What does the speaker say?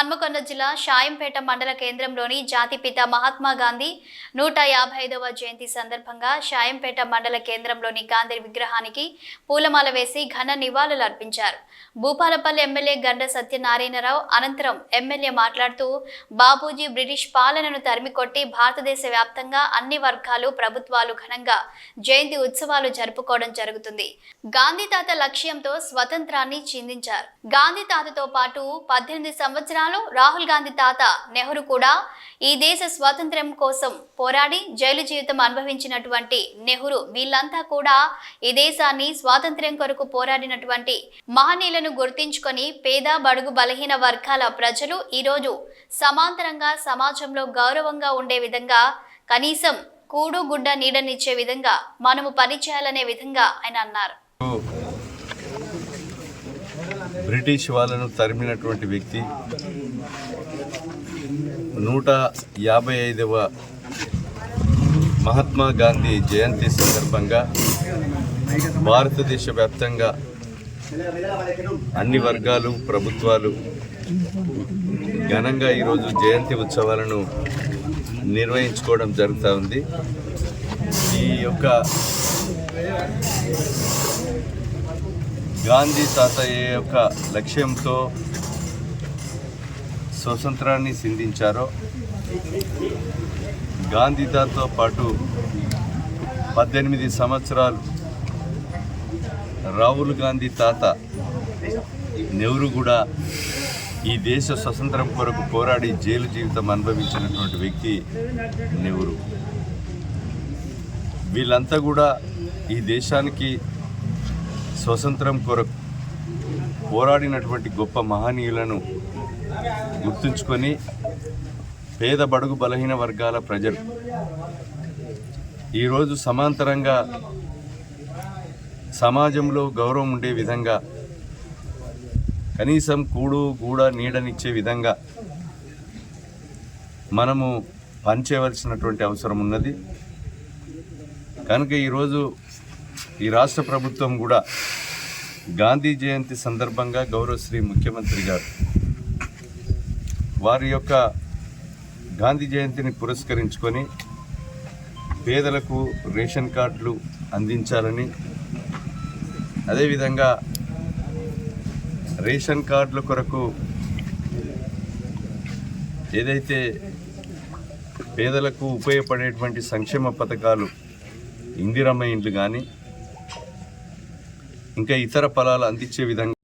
హన్మకొండ జిల్లా షాయంపేట మండల కేంద్రంలోని జాతిపిత మహాత్మా గాంధీ నూట యాభై ఐదవ జయంతి సందర్భంగా షాయంపేట మండల కేంద్రంలోని గాంధీ విగ్రహానికి పూలమాల వేసి ఘన నివాళులు అర్పించారు. భూపాలపల్లి ఎమ్మెల్యే గండ సత్యనారాయణరావు అనంతరం ఎమ్మెల్యే మాట్లాడుతూ బాబూజీ బ్రిటిష్ పాలనను తరిమికొట్టి భారతదేశ వ్యాప్తంగా అన్ని వర్గాలు ప్రభుత్వాలు ఘనంగా జయంతి ఉత్సవాలు జరుపుకోవడం జరుగుతుంది. గాంధీ తాత లక్ష్యంతో స్వతంత్రాన్ని చిందించారు. గాంధీ తాతతో పాటు పద్దెనిమిది సంవత్సరాలు రాహుల్ గాంధీ తాత నెహ్రూ కూడా ఈ దేశ స్వాతంత్ర్యం కోసం పోరాడి జైలు జీవితం అనుభవించినటువంటి నెహ్రూ వీళ్ళంతా కూడా ఈ దేశాన్ని స్వాతంత్ర్యం కొరకు పోరాడినటువంటి మహనీయులను గుర్తించుకొని పేద బడుగు బలహీన వర్గాల ప్రజలు ఈరోజు సమాంతరంగా సమాజంలో గౌరవంగా ఉండే విధంగా కనీసం కూడు గుడ్డ నీడనిచ్చే విధంగా మనము పనిచేయాలనే విధంగా ఆయన అన్నారు. బ్రిటిష్ వాళ్ళను తరిమినటువంటి వ్యక్తి నూట యాభై ఐదవ మహాత్మా గాంధీ జయంతి సందర్భంగా భారతదేశ వ్యాప్తంగా అన్ని వర్గాలు ప్రభుత్వాలు ఘనంగా ఈరోజు జయంతి ఉత్సవాలను నిర్వహించుకోవడం జరుగుతూ ఉంది. ఈ యొక్క గాంధీ తాతయ్య యొక్క లక్ష్యంతో స్వతంత్రాన్ని సింధించారో గాంధీ తాతతో పాటు పద్దెనిమిది సంవత్సరాలు రాహుల్ గాంధీ తాత నెహ్రూ కూడా ఈ దేశ స్వతంత్రం కొరకు పోరాడి జైలు జీవితం అనుభవించినటువంటి వ్యక్తి నెహ్రూ. వీళ్ళంతా కూడా ఈ దేశానికి స్వతంత్రం కొరకు పోరాడినటువంటి గొప్ప మహనీయులను గుర్తుంచుకొని పేద బడుగు బలహీన వర్గాల ప్రజలు ఈరోజు సమాంతరంగా సమాజంలో గౌరవం ఉండే విధంగా కనీసం కూడు గూడ నీడనిచ్చే విధంగా మనము పనిచేయవలసినటువంటి అవసరం ఉన్నది. కనుక ఈరోజు ఈ రాష్ట్ర ప్రభుత్వం కూడా గాంధీ జయంతి సందర్భంగా గౌరవశ్రీ ముఖ్యమంత్రి గారు వారి యొక్క గాంధీ జయంతిని పురస్కరించుకొని పేదలకు రేషన్ కార్డులు అందించాలని అదేవిధంగా రేషన్ కార్డుల కొరకు ఏదైతే పేదలకు ఉపయోగపడేటువంటి సంక్షేమ పథకాలు ఇందిరమ్మ ఇండ్లు కానీ ఇంకా ఇతర ఫలాలు అందించే విధంగా